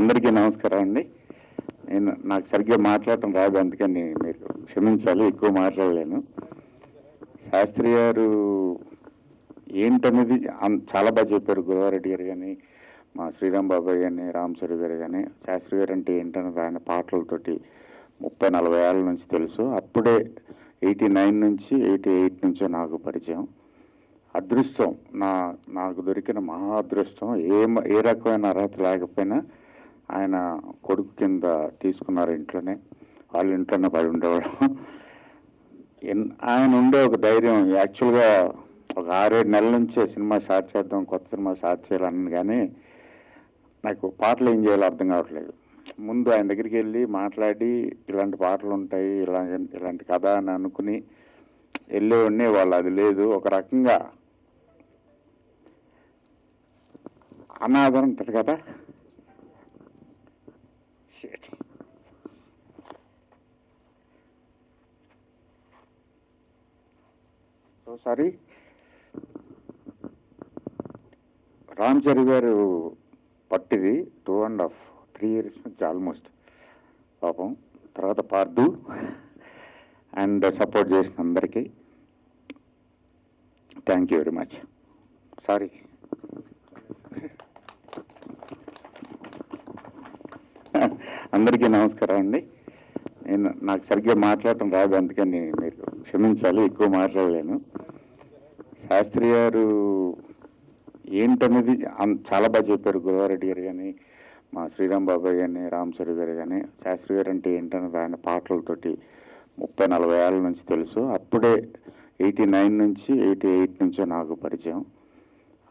అందరికీ నమస్కారం అండి. నేను నాకు సరిగ్గా మాట్లాడటం రాదు అందుకని మీరు క్షమించాలి ఎక్కువ మాట్లాడలేను. శాస్త్రి గారు ఏంటనేది అన్- చాలా బాగా చెప్పారు గురవారెడ్డి గారు కానీ మా శ్రీరామ్ బాబాయ్ కానీ రామసరి గారు కానీ శాస్త్రి గారు అంటే ఏంటన్నది ఆయన పాటలతోటి ముప్పై నలభై ఏళ్ళ నుంచి తెలుసు. అప్పుడే ఎయిటీ నైన్ నుంచి ఎయిటీ ఎయిట్ నుంచో నాకు పరిచయం. అదృష్టం నా నాకు దొరికిన మహా అదృష్టం ఏ ఏ రకమైన అర్హత లేకపోయినా ఆయన కొడుకు కింద తీసుకున్నారు ఇంట్లోనే. వాళ్ళ ఇంట్లోనే పడి ఉండేవాడు. ఎన్- ఆయన ఉండే ఒక ధైర్యం. యాక్చువల్గా ఒక ఆరేడు నెలల నుంచే సినిమా స్టార్ట్ చేద్దాం కొత్త సినిమా స్టార్ట్ చేయాలని కానీ నాకు పాటలు ఏం చేయాలో అర్థం కావట్లేదు. ముందు ఆయన దగ్గరికి వెళ్ళి మాట్లాడి ఇలాంటి పాటలు ఉంటాయి ఇలా ఇలాంటి కథ అని అనుకుని వెళ్ళేవాడిని. వాళ్ళు అది లేదు. ఒక రకంగా అనాదరం అంటారు కదా. Shit. So sorry Ram Chari గారు పట్టిది two and half three years నుంచి ఆల్మోస్ట్ పాపం తర్వాత పార్దు అండ్ సపోర్ట్ చేసిన అందరికీ. Thank you very much sorry అందరికీ నమస్కారం అండి. నేను నాకు సరిగ్గా మాట్లాడటం రాదు అందుకని మీరు క్షమించాలి ఎక్కువ మాట్లాడలేను. శాస్త్రి గారు ఏంటనేది అన్- చాలా బాగా చెప్పారు. గురవారెడ్డి గారు కానీ మా శ్రీరామ్ బాబాయ్ కానీ రామచరి గారు కానీ శాస్త్రి గారు అంటే ఏంటనేది ఆయన పాటలతోటి ముప్పై నలభై ఏళ్ళ నుంచి తెలుసు. అప్పుడే ఎయిటీ నైన్ నుంచి ఎయిటీ ఎయిట్ నుంచో నాకు పరిచయం.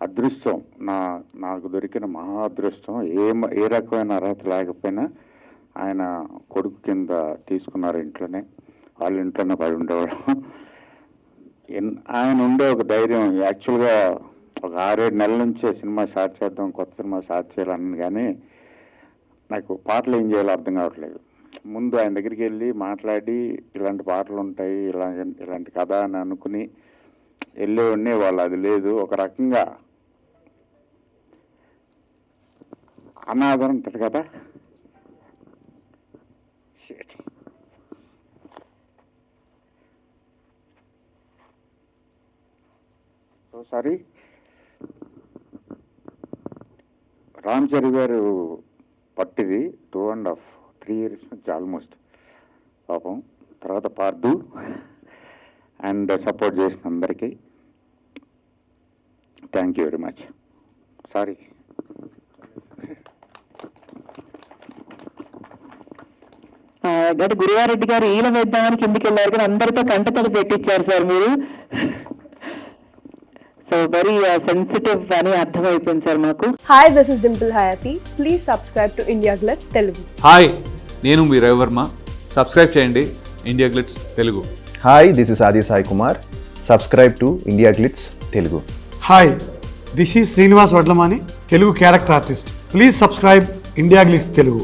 అదృష్టం నా నాకు దొరికిన మహా అదృష్టం. ఏ ఏ రకమైన అర్హత లేకపోయినా ఆయన కొడుకు కింద తీసుకున్నారు ఇంట్లోనే. వాళ్ళ ఇంట్లోనే పడి ఉండేవాడు ఎన్- ఆయన ఉండే ఒక ధైర్యం. యాక్చువల్గా ఒక ఆరేడు నెలల నుంచే సినిమా స్టార్ట్ చేద్దాం కొత్త సినిమా స్టార్ట్ చేయాలని కానీ నాకు పాటలు ఏం చేయాలో అర్థం కావట్లేదు. ముందు ఆయన దగ్గరికి వెళ్ళి మాట్లాడి ఇలాంటి పాటలు ఉంటాయి ఇలా ఇలాంటి కథ అని అనుకుని వెళ్ళేవాడిని. వాళ్ళు అది లేదు. ఒక రకంగా అనాదరం అంటారు కదా Shit. సారీ రామ్ గారు పట్టిది two and half three years నుంచి ఆల్మోస్ట్. పాపం తర్వాత పార్దు అండ్ సపోర్ట్ చేసిన అందరికీ thank you very much. Sorry. ఆ, అంటే గురువారెడ్డి గారు ఈల వేద్దామని కిందికి వెళ్ళారు కానీ అందరితో కంటతడి పెట్టించారు సార్ మీరు. సో వెరీ సెన్సిటివ్ అని అర్థమైపోయింది సార్ మాకు. Hi this is Dimple Hayathi please subscribe to India glitz Telugu hi నేను మీ రవివర్మ సబ్స్క్రైబ్ చేయండి. India glitz Telugu hi this is Adi Sai Kumar subscribe to India glitz Telugu hi this is Srinivas Vadlamani Telugu character artist please subscribe India glitz Telugu